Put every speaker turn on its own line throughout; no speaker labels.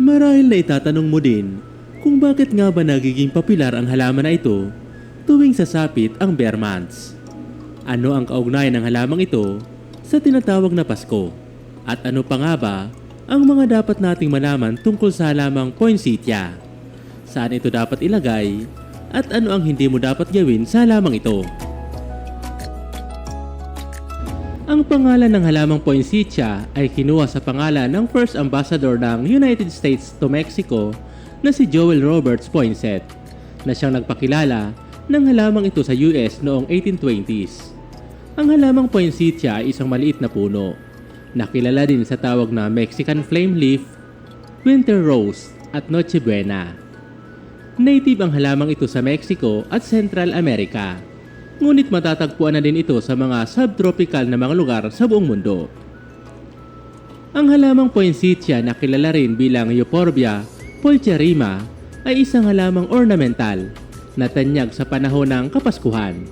Marahil na itatanong mo din kung bakit nga ba nagiging popular ang halaman na ito tuwing sasapit ang bare months. Ano ang kaugnayan ng halamang ito sa tinatawag na Pasko? At ano pa nga ba ang mga dapat nating malaman tungkol sa halamang poinsettia? Saan ito dapat ilagay? At ano ang hindi mo dapat gawin sa halamang ito? Ang pangalan ng halamang poinsettia ay kinuha sa pangalan ng first ambassador ng United States to Mexico na si Joel Roberts Poinsett na siyang nagpakilala ng halamang ito sa US noong 1820s. Ang halamang poinsettia ay isang maliit na puno nakilala din sa tawag na Mexican flame leaf, winter rose at noche buena. Native ang halamang ito sa Mexico at Central America. Ngunit matatagpuan na din ito sa mga subtropical na mga lugar sa buong mundo. Ang halamang poinsettia na kilala rin bilang Euphorbia pulcherrima ay isang halamang ornamental na tanyag sa panahon ng Kapaskuhan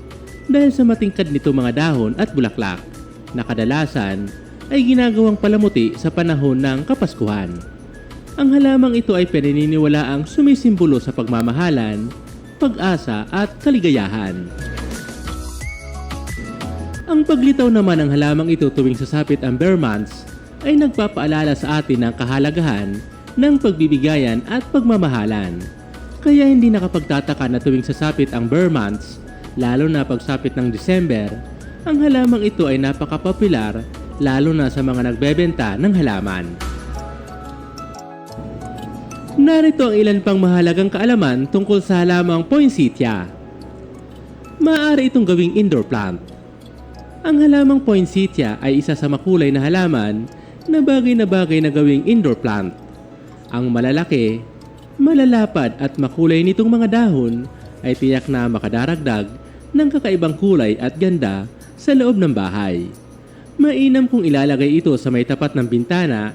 dahil sa matingkad nito mga dahon at bulaklak na kadalasan ay ginagawang palamuti sa panahon ng Kapaskuhan. Ang halamang ito ay pinaniniwalaang sumisimbolo sa pagmamahalan, pag-asa at kaligayahan. Ang paglitaw naman ng halamang ito tuwing sasapit ang bare months ay nagpapaalala sa atin ng kahalagahan ng pagbibigayan at pagmamahalan. Kaya hindi nakapagtataka na tuwing sasapit ang bare months, lalo na pagsapit ng December, ang halamang ito ay napakapopular lalo na sa mga nagbebenta ng halaman. Narito ang ilan pang mahalagang kaalaman tungkol sa halamang poinsettia. Maaari itong gawing indoor plant. Ang halamang poinsettia ay isa sa makulay na halaman na bagay na bagay na gawing indoor plant. Ang malalaki, malalapad at makulay nitong mga dahon ay tiyak na makadaragdag ng kakaibang kulay at ganda sa loob ng bahay. Mainam kung ilalagay ito sa may tapat ng bintana,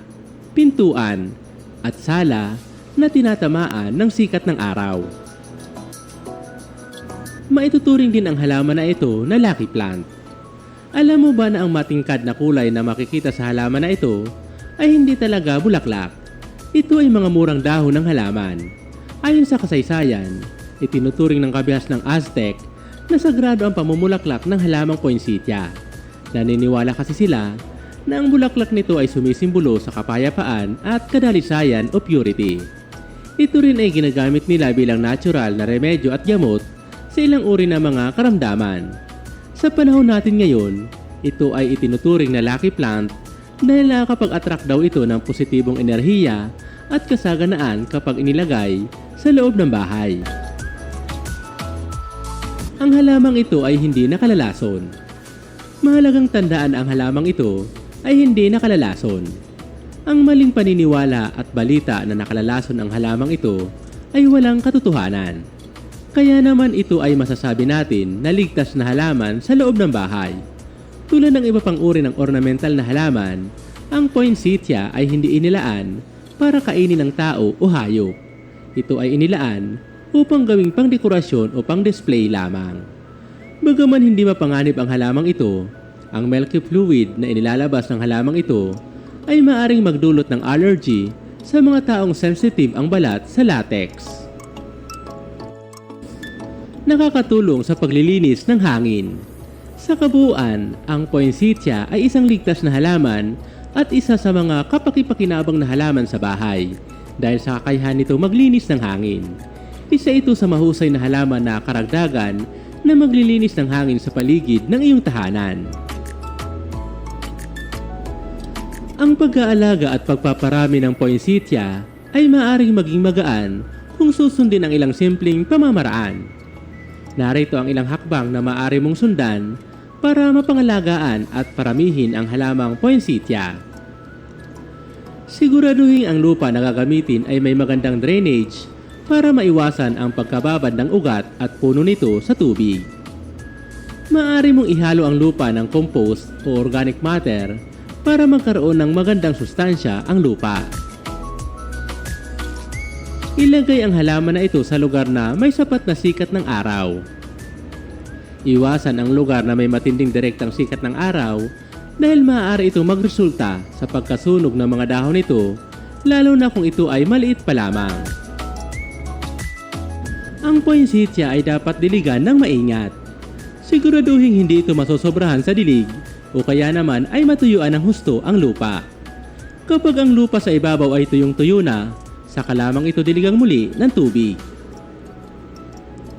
pintuan, at sala na tinatamaan ng sikat ng araw. Maituturing din ang halaman na ito na lucky plant. Alam mo ba na ang matingkad na kulay na makikita sa halaman na ito ay hindi talaga bulaklak? Ito ay mga murang dahon ng halaman. Ayon sa kasaysayan, itinuturing ng kabihas ng Aztec na sagrado ang pamumulaklak ng halamang poinsettia. Naniniwala kasi sila na ang bulaklak nito ay sumisimbolo sa kapayapaan at kadalisayan o purity. Ito rin ay ginagamit nila bilang natural na remedyo at gamot sa ilang uri ng mga karamdaman. Sa panahon natin ngayon, ito ay itinuturing na lucky plant dahil nakakapag-attract daw ito ng positibong enerhiya at kasaganaan kapag inilagay sa loob ng bahay. Ang halamang ito ay hindi nakalalason. Mahalagang tandaan ang halamang ito ay hindi nakalalason. Ang maling paniniwala at balita na nakalalason ang halamang ito ay walang katotohanan. Kaya naman ito ay masasabi natin na ligtas na halaman sa loob ng bahay. Tulad ng iba pang uri ng ornamental na halaman, ang poinsettia ay hindi inilaan para kainin ng tao o hayop. Ito ay inilaan upang gawing pangdekorasyon o pang-display lamang. Bagaman hindi mapanganib ang halamang ito, ang milky fluid na inilalabas ng halamang ito ay maaring magdulot ng allergy sa mga taong sensitive ang balat sa latex. Nakakatulong sa paglilinis ng hangin. Sa kabuuan, ang poinsettia ay isang ligtas na halaman at isa sa mga kapakipakinabang na halaman sa bahay dahil sa kakayahan nito maglinis ng hangin. Isa ito sa mahusay na halaman na karagdagan na maglilinis ng hangin sa paligid ng iyong tahanan. Ang pag-aalaga at pagpaparami ng poinsettia ay maaaring maging magaan kung susundin ang ilang simpleng pamamaraan. Narito ang ilang hakbang na maaari mong sundan para mapangalagaan at paramihin ang halamang poinsettia. Siguraduhin ang lupa na gagamitin ay may magandang drainage para maiwasan ang pagkababad ng ugat at puno nito sa tubig. Maaari mong ihalo ang lupa ng compost o organic matter para magkaroon ng magandang sustansya ang lupa. Ilagay ang halaman na ito sa lugar na may sapat na sikat ng araw. Iwasan ang lugar na may matinding direktang sikat ng araw dahil maaari itong magresulta sa pagkasunog ng mga dahon nito lalo na kung ito ay maliit pa lamang. Ang poinsettia ay dapat diligan ng maingat. Siguraduhin hindi ito masosobrahan sa dilig o kaya naman ay matuyuan ng husto ang lupa. Kapag ang lupa sa ibabaw ay tuyong-tuyo na, saka lamang ito diligang muli ng tubig.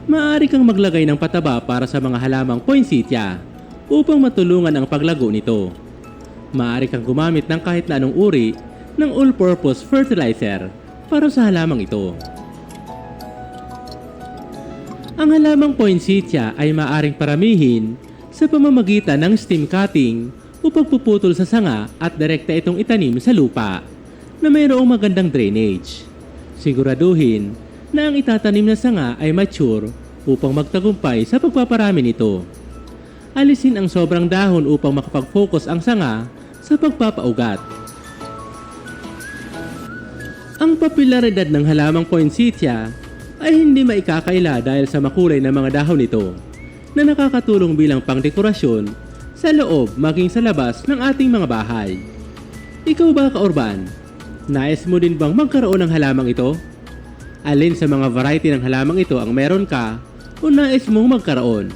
Maaari kang maglagay ng pataba para sa mga halamang poinsettia upang matulungan ang paglago nito. Maaari kang gumamit ng kahit na anong uri ng all-purpose fertilizer para sa halamang ito. Ang halamang poinsettia ay maaring paramihin sa pamamagitan ng stem cutting o pagpuputol sa sanga at direkta itong itanim sa lupa na mayroong magandang drainage. Siguraduhin na ang itatanim na sanga ay mature upang magtagumpay sa pagpaparami nito. Alisin ang sobrang dahon upang makapag-focus ang sanga sa pagpapaugat. Ang popularidad ng halamang poinsettia ay hindi maikakaila dahil sa makulay na mga dahon nito na nakakatulong bilang pangdekorasyon sa loob maging sa labas ng ating mga bahay. Ikaw ba, Kaorban? Nais mo din bang magkaroon ng halamang ito? Alin sa mga variety ng halamang ito ang meron ka o nais mong magkaroon?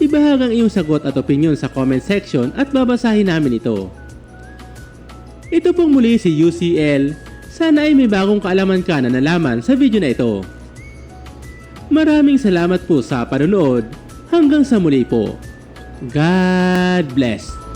Ibahag ang iyong sagot at opinion sa comment section at babasahin namin ito. Ito pong muli si UCL. Sana ay may bagong kaalaman ka na nalaman sa video na ito. Maraming salamat po sa panonood. Hanggang sa muli po. God bless.